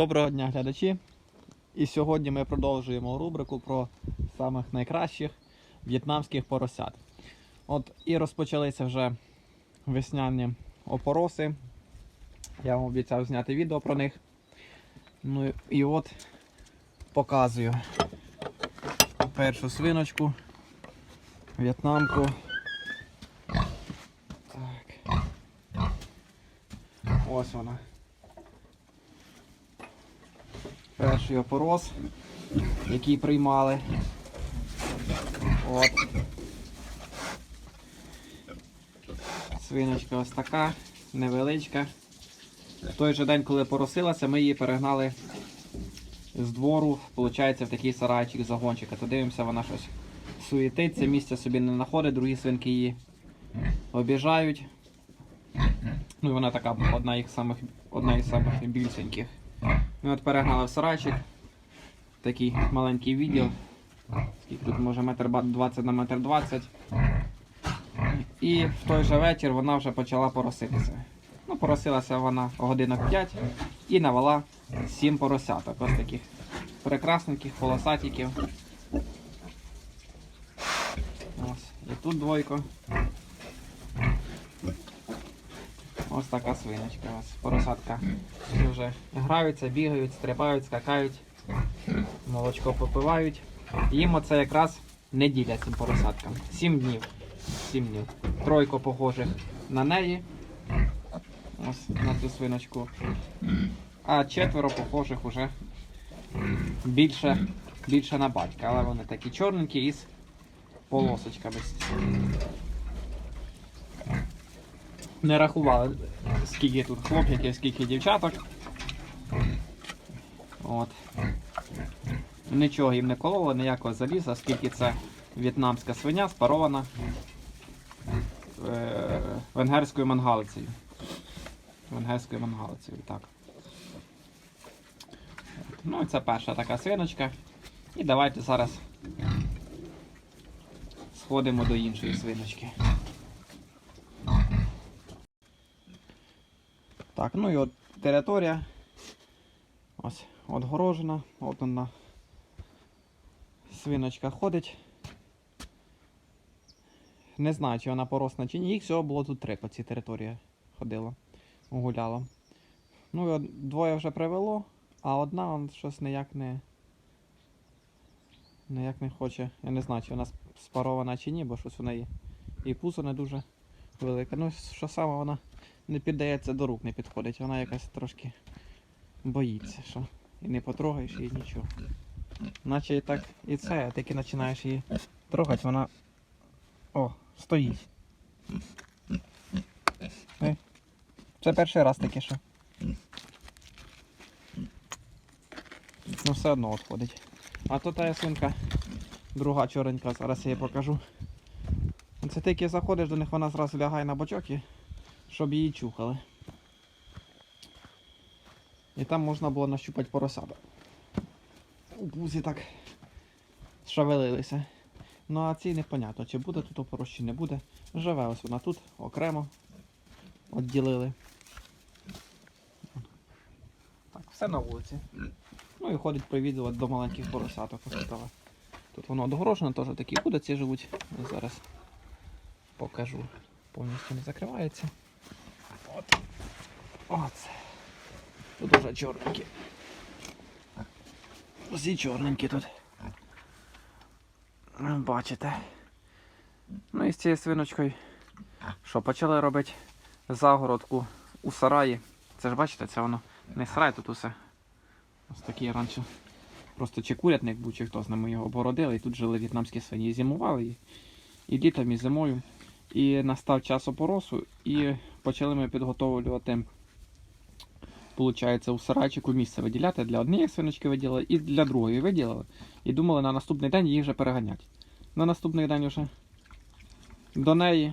Доброго дня, глядачі! І сьогодні ми продовжуємо рубрику про самих найкращих в'єтнамських поросят. От і розпочалися вже весняні опороси. Я вам обіцяв зняти відео про них. Ну і- от показую першу свиночку, в'єтнамку. Ось вона. Перший опорос, який приймали. От. Свиночка ось така, невеличка. В той же день, коли поросилася, ми її перегнали з двору, виходить, в такий сарайчик загончика. То дивимося, вона щось суєтиться, місця собі не знаходить, другі свинки її обіжають. Ну і вона така одна із самих, одна із самих більшеньких. Ми от перегнали в сарайчик. Такий маленький відділ. Скільки тут може метр ба- 20 на метр 20. І в той же вечір вона вже почала пороситися. Ну, поросилася вона годинок 5 і навела 7 поросяток. Ось таких прекрасненьких полосатиків. Ось. І тут двойко. Ось така свиночка. Ось поросатка. Вже граються, бігають, стрибають, скакають, молочко попивають. Їм оце якраз неділя цим поросяткам. Сім днів. Сім днів. Тройко похожих на неї. Ось на цю свиночку. А четверо похожих уже більше, більше на батька. Але вони такі чорненькі із полосочками. Не рахували, скільки тут хлопчиків, скільки дівчаток. От. Нічого їм не кололо, ніякого заліза, оскільки це в'єтнамська свиня спарована е, венгерською мангалицею. Венгерською мангалицею, так. От. Ну це перша така свиночка. І давайте зараз сходимо до іншої свиночки. Так, ну і от територія. Ось отгорожена. От вона. Свиночка ходить. Не знаю, чи вона поросна чи ні. Їх всього було тут три по цій території ходило, гуляло. Ну і от двоє вже привело, а одна он щось ніяк не. Ніяк не хоче. Я не знаю, чи вона спарована чи ні, бо щось у неї і пузо не дуже велике. Ну, що саме вона не піддається до рук, не підходить. Вона якась трошки боїться, що і не потрогаєш її нічого. Наче і так і це, а тільки починаєш її трогати, вона. О, стоїть. Це перший раз таке, що. Ну все одно відходить. А то та свинка, друга чорненька, зараз я її покажу. Це тільки заходиш до них, вона зразу лягає на бочок і щоб її чухали. І там можна було нащупати поросята. У пузі так шевелилися. Ну а ці непонятно, чи буде тут опорос, чи не буде. Живе ось вона тут, окремо відділили. Так, все на вулиці. Ну і ходить привідувати до маленьких поросяток. Тут, воно одогорожено, теж такі кудиці живуть. Зараз покажу. Повністю не закривається. От. Оце. Тут уже чорненькі. Всі чорненькі тут. Бачите. Ну і з цією свиночкою. Що, почали робити загородку у сараї. Це ж бачите, це воно не сарай, тут усе. Ось такі раніше. Просто чи курятник був, чи хто з ними його обгородили, і тут жили в'єтнамські свині. І зимували і, і літом, і зимою. І настав час опоросу, і почали ми підготовлювати, получається, у сарайчику місце виділяти. Для однієї свиночки виділили і для другої виділили. І думали на наступний день її вже переганять. На наступний день вже до неї,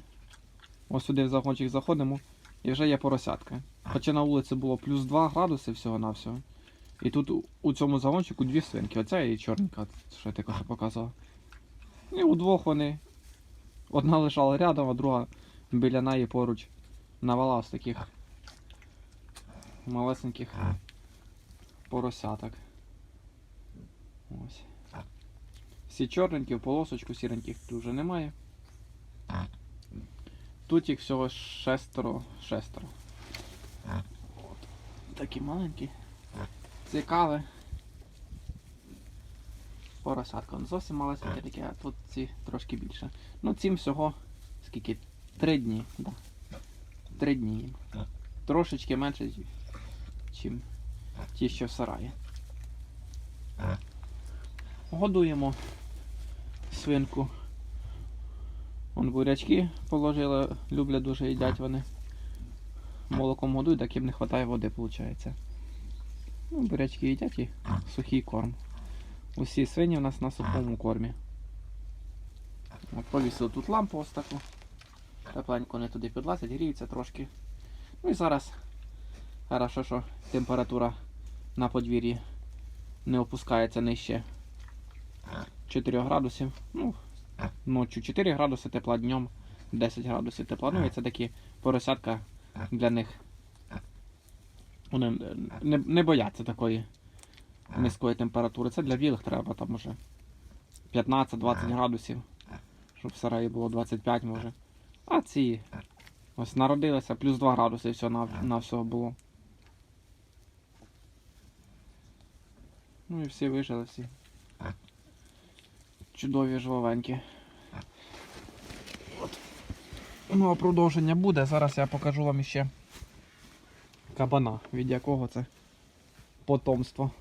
ось сюди в загончик заходимо, і вже є поросятка. Хоча на вулиці було плюс 2 градуси всього-навсього. І тут у- у цьому загончику дві свинки. Оця і чорненька, що я тільки показував. І удвох вони. Одна лежала рядом, а друга біля неї поруч навала з таких малесеньких поросяток. Ось. Всі чорненькі, в полосочку, сіреньких тут вже немає. Тут їх всього шестеро. шестеро. От. Такі маленькі. Цікаві. Поросятка. Ну, Зовсім малесенькі такі, а тут ці трошки більше. Ну цим всього скільки? Три дні. Да. Три дні їм. Трошечки менше, ніж ті, що в сараї. Годуємо свинку. Вон бурячки положили, люблять дуже їдять вони. Молоком годують, так їм не вистачає води, виходить. Ну, бурячки їдять і сухий корм. Усі свині в нас на сухому кормі. От повісили тут лампу ось таку. Тепленько вони туди підлазять, гріються трошки. Ну і зараз хорошо, що температура на подвір'ї не опускається нижче 4 градусів. Ну, ночі 4 градуси тепла, днем 10 градусів тепла. Ну і це такі поросятка для них. Вони не, не бояться такої низької температури. Це для білих треба там уже 15-20 градусів. Щоб в сараї було 25 може. А ці ось народилися, плюс 2 градуси все на, на всього було. Ну і всі вижили, всі. Чудові жвавенькі. От. Ну, а продовження буде. Зараз я покажу вам ще кабана, від якого це потомство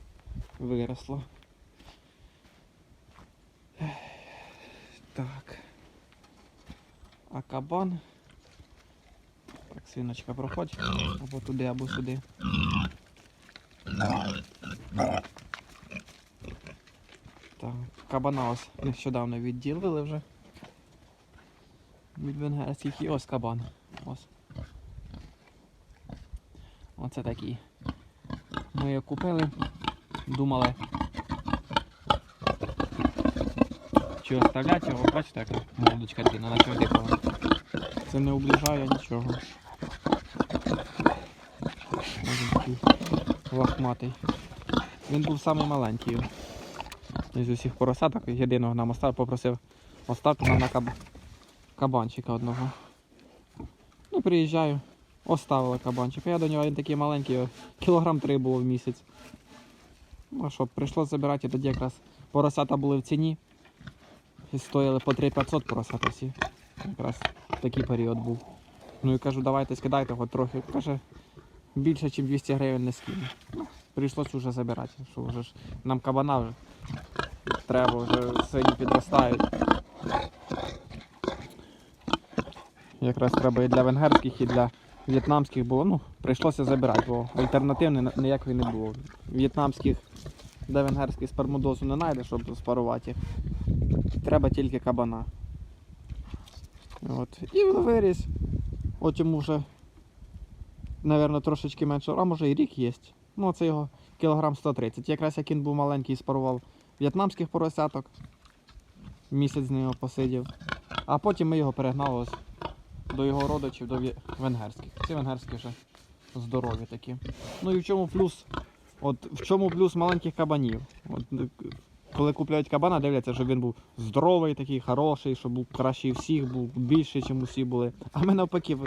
виросло. Так. А кабан. Так, свиночка проходь. Або туди, або сюди. Так, кабана ось нещодавно відділили вже. Від венгерських і ось кабан. Ось. Оце такий. Ми його купили. Думали. Чи оставляти його, бачите, яка молодочка длинна, наче дикого. Це не оближає нічого. Ось він був самий маленький. Із усіх поросяток єдиного нам остав, попросив оставте нам на каб... кабанчика одного. Ну, приїжджаю, оставили кабанчика. Я до нього він такий маленький, кілограм три було в місяць. Ну що, прийшлося забирати, тоді якраз поросята були в ціні. І стояли по 3500 поросята всі. Якраз такий період був. Ну і кажу, давайте скидайте хоч трохи. Каже, більше, ніж 200 гривень не скину. Ну, прийшлося вже забирати, що вже ж нам кабана вже треба, вже свині підростають. Якраз треба і для венгерських, і для в'єтнамських було. Ну, прийшлося забирати, бо альтернативної ніякої не було. В'єтнамських, де венгерських спермодозу не знайде, щоб спарувати. Треба тільки кабана. От. І він виріс. От йому вже, мабуть, трошечки менше, а може і рік є. Ну, це його кілограм 130. Якраз як він був маленький, спарував в'єтнамських поросяток. Місяць з нього посидів. А потім ми його перегнали ось до його родичів, до венгерських. Ці венгерські вже здорові такі. Ну і в чому плюс? От в чому плюс маленьких кабанів? От, е, коли купляють кабана, дивляться, щоб він був здоровий, такий хороший, щоб був кращий всіх, був більший, ніж усі були. А ми навпаки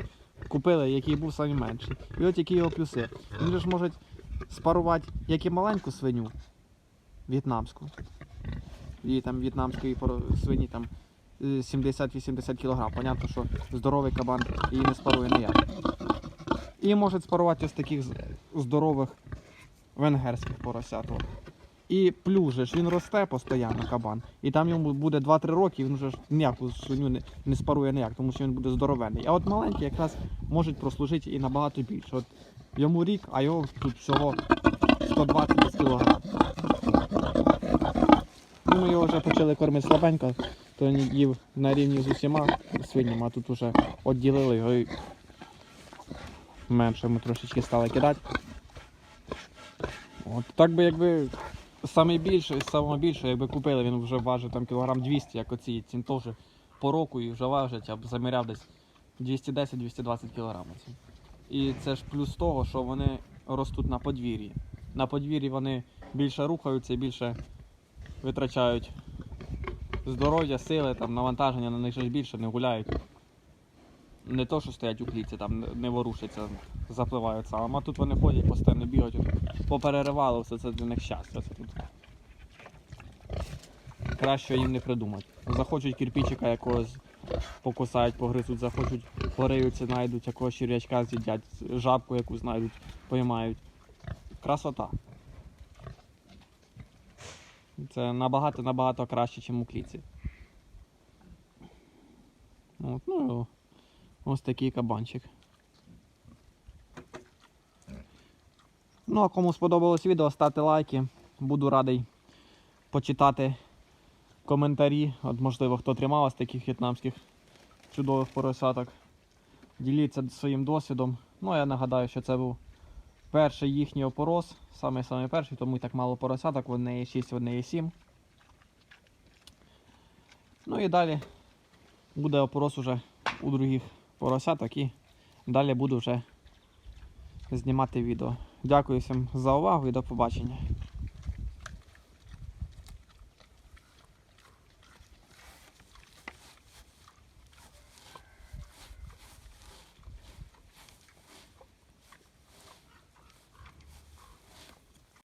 купили, який був найменший. І от які його плюси. Він ж може спарувати як і маленьку свиню в'єтнамську. І там в'єтнамської свині там 70-80 кг. Понятно, що здоровий кабан її не спарує ніяк. І може спарувати ось таких здорових венгерських поросят. І плюс же ж він росте постійно кабан. І там йому буде 2-3 роки, і він вже ніяку свиню не, не спарує ніяк, тому що він буде здоровенний. А от маленькі якраз можуть прослужити і набагато більше. От йому рік, а його тут всього 120 кг. Ну, ми його вже почали кормити слабенько, то на рівні з усіма свинями, а тут вже відділили його і менше ми трошечки стали кидати. От так би якби саме більше, якби купили, він вже важить там кілограм 200, як оці, теж по року і вже важить, я б заміряв десь 210-220 кілограмів. І це ж плюс того, що вони ростуть на подвір'ї. на подвір'ї вони більше рухаються і більше витрачають здоров'я, сили, там, навантаження на них ж більше не гуляють. Не то, що стоять у клітці, там не- ворушаться, запливають сам. А тут вони ходять, постійно бігають, от попереривали, все це для них щастя. Це тут. Краще їм не придумати. Захочуть кирпичика якогось покусають, погризуть, захочуть, пориються, знайдуть якогось черв'ячка з'їдять, жабку яку знайдуть, поймають. Красота. Це набагато набагато краще, ніж у клітці. От, ну, ось такий кабанчик. Ну, а кому сподобалось відео, ставте лайки. Буду радий почитати коментарі. От, можливо, хто тримав з таких в'єтнамських чудових поросяток. Діліться своїм досвідом. Ну, я нагадаю, що це був перший їхній опорос, саме саме перший, тому і так мало поросяток, в одне є 6, в одне є 7. Ну і далі буде опорос уже у других поросяток і далі буду вже знімати відео. Дякую всім за увагу і до побачення.